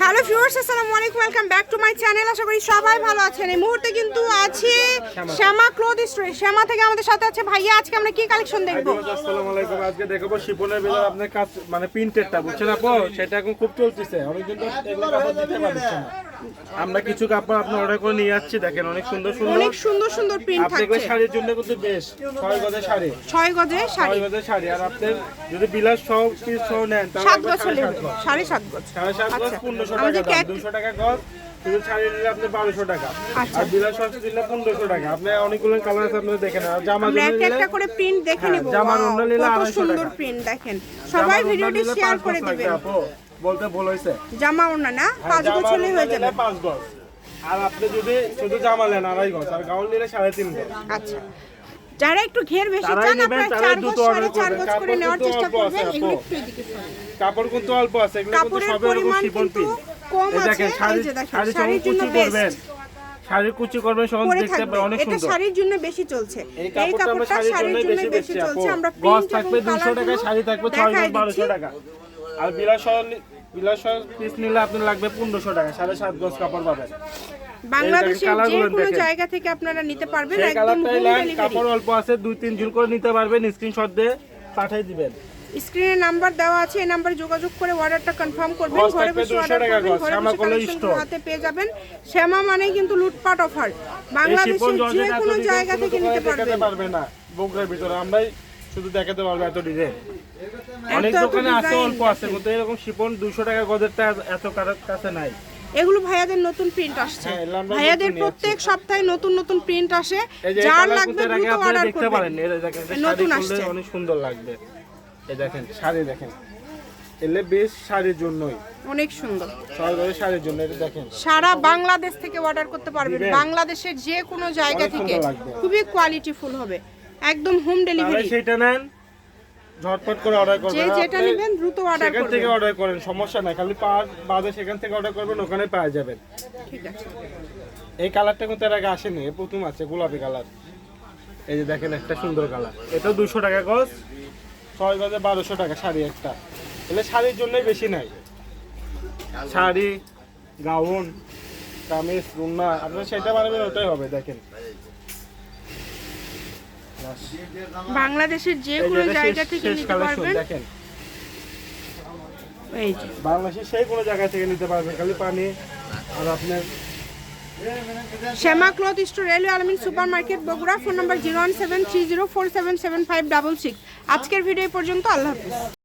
Hello viewers আসসালামু আলাইকুম welcome back to my channel. আশা করি সবাই ভালো আছেন। এই মুহূর্তে কিন্তু আছি শ্যামা। ক্লোথ স্টোরে। শ্যামা থেকে আমাদের সাথে আছে ভাইয়া। আজকে আমরা কি কালেকশন দেখব? আসসালামু আলাইকুম। আজকে দেখব শিপনের ভিতর আপনার কাজ মানে প্রিন্টেডটা বুঝছেন আপু? সেটা এখন খুব চলতেছে। অনেকদিন তো এগুলো কাপড় দিতে পারছে না। আমরা কিছু কাপড় আপনি অর্ডার করে নিয়ে যাচ্ছি দেখেন অনেক সুন্দর সুন্দর। অনেক সুন্দর সুন্দর প্রিন্ট আপনি থাকছে। শাড়ির জন্য কিন্তু বেশ ছয় গজের শাড়ি। ছয় গজে শাড়ি। ছয় গজের শাড়ি আর আপনার যদি বিলাস সহ পিস সহ নেন তাহলে সাত গজ হলে সাড়ে সাত গজ। সাড়ে সাত গজ। সাড়ে সাত গজ আচ্ছা পনেরোশো আমাদের টাকা ক্যাট দাম দুশো টাকা গজ। শুধু শাড়ি নিলে আপনি বারোশো টাকা। আচ্ছা। আর বিলাস সহ দিলে পনেরোশো টাকা। আপনি অনেকগুলো কালার আছে আপনারা দেখেন আর জামা জন্য নিলে একটা করে প্রিন্ট দেখে হ্যাঁ, নিব। অন্য নিলে আড়াইশো সুন্দর টাকা। প্রিন্ট দেখেন। সবাই ভিডিওটি শেয়ার করে দিবেন। বলতে ভুল হয়েছে। জামা ওড়না না? পাঁচ জামার গজ হলে হয়ে যাবে। পাঁচ গজ। আর আপনি যদি শুধু জামা নেন আড়াই গজ আর গাউন নিলে সাড়ে তিন গজ। আচ্ছা। যারা একটু ঘের বেশি চান আপনারা চার গজ সাড়ে চার। গজ করে নেওয়ার চেষ্টা করবেন। এগুলো একটু এদিকে সরুন। কাপড় কিন্তু অল্প আছে এগুলো কিন্তু সবে এরকম কিন্তু পিস কম আছে। এই শাড়ি যে দেখেন শাড়ির জন্য কুচি বেস্ট করবেন। শাড়ি কুচি করবেন সব দেখতে পাবেন অনেক এটা শাড়ির জন্য বেশি চলছে। এই কাপড়টা শাড়ির শাড়ির জন্য বেশি চলছে। আমরা গজ প্রিন্ট থাকবে দুশো টাকা শাড়ি থাকবে ছয় গজ বারোশো টাকা। আর বিলাস বিলাস পিস নিলে আপনার লাগবে পনেরোশো টাকা সাড়ে সাত গজ কাপড় পাবেন। বাংলাদেশের যে কোনো জায়গা থেকে আপনারা নিতে পারবেন একদম কাপড় অল্প আছে দুই তিন ঝুল করে নিতে পারবেন স্ক্রিনশট দিয়ে পাঠিয়ে দিবেন। স্ক্রিনে নাম্বার দেওয়া আছে এই নাম্বারে যোগাযোগ করে অর্ডারটা কনফার্ম করবেন ঘরে বসে অর্ডার করবেন ঘরে শ্যামা বসে কলের হাতে পেয়ে যাবেন। শ্যামা মানেই কিন্তু লুটপাট অফার বাংলাদেশের যে কোনো জায়গা থেকে নিতে পারবেন। পারবে না বগুড়ার ভিতরে আমরাই শুধু দেখাতে পারব এত ডিজাইন অনেক দোকানে আছে অল্প আছে কিন্তু এরকম শিপন দুশো টাকা গজেরটা এত কারোর কাছে নাই। এগুলো ভাইয়াদের নতুন প্রিন্ট আসছে। হ্যাঁ, ভাইয়াদের প্রত্যেক সপ্তাহে নতুন নতুন প্রিন্ট আসে। যার লাগবে দ্রুত অর্ডার দেখতে পারেন এই দেখেন এটা নতুন আসছে। অনেক সুন্দর লাগবে। এই দেখেন শাড়ি দেখেন। এলে বেশ শাড়ির জন্যই। অনেক সুন্দর। শাড়ির জন্য এটা দেখেন। সারা বাংলাদেশ থেকে অর্ডার করতে পারবেন? বাংলাদেশের যে কোনো জায়গা থেকে। খুবই কোয়ালিটিফুল হবে। একদম হোম তাহলে ডেলিভারি সেটা নেন ঝটপট করে অর্ডার করবেন। যে যেটা নেবেন দ্রুত অর্ডার করবেন। সেখান থেকে অর্ডার করেন সমস্যা নাই খালি পার বাদে সেখান থেকে অর্ডার করবেন ওখানে পাওয়া যাবেন ঠিক আছে। এই কালারটা কিন্তু এর আগে আসেনি প্রথম আছে গোলাপি কালার এই যে দেখেন একটা সুন্দর কালার এটাও দুশো টাকা গজ ছয় গজে বারোশো টাকা শাড়ি একটা। এলে শাড়ির জন্যই বেশি নাই। শাড়ি গাউন কামিজ রুন্না আপনারা সেটা বানাবেন ওটাই হবে দেখেন। বাংলাদেশের যে কোনো জায়গা থেকে নিতে পারবেন। এই যে। বাংলাদেশের সেই কোনো জায়গা থেকে নিতে পারবেন খালি পানি আর আপনার Shyama cloth store railway Almin supermarket Bogura. Phone number zero one seven three zero four seven seven five double six. আজকের ভিডিও পর্যন্ত আল্লাহ হাফিজ।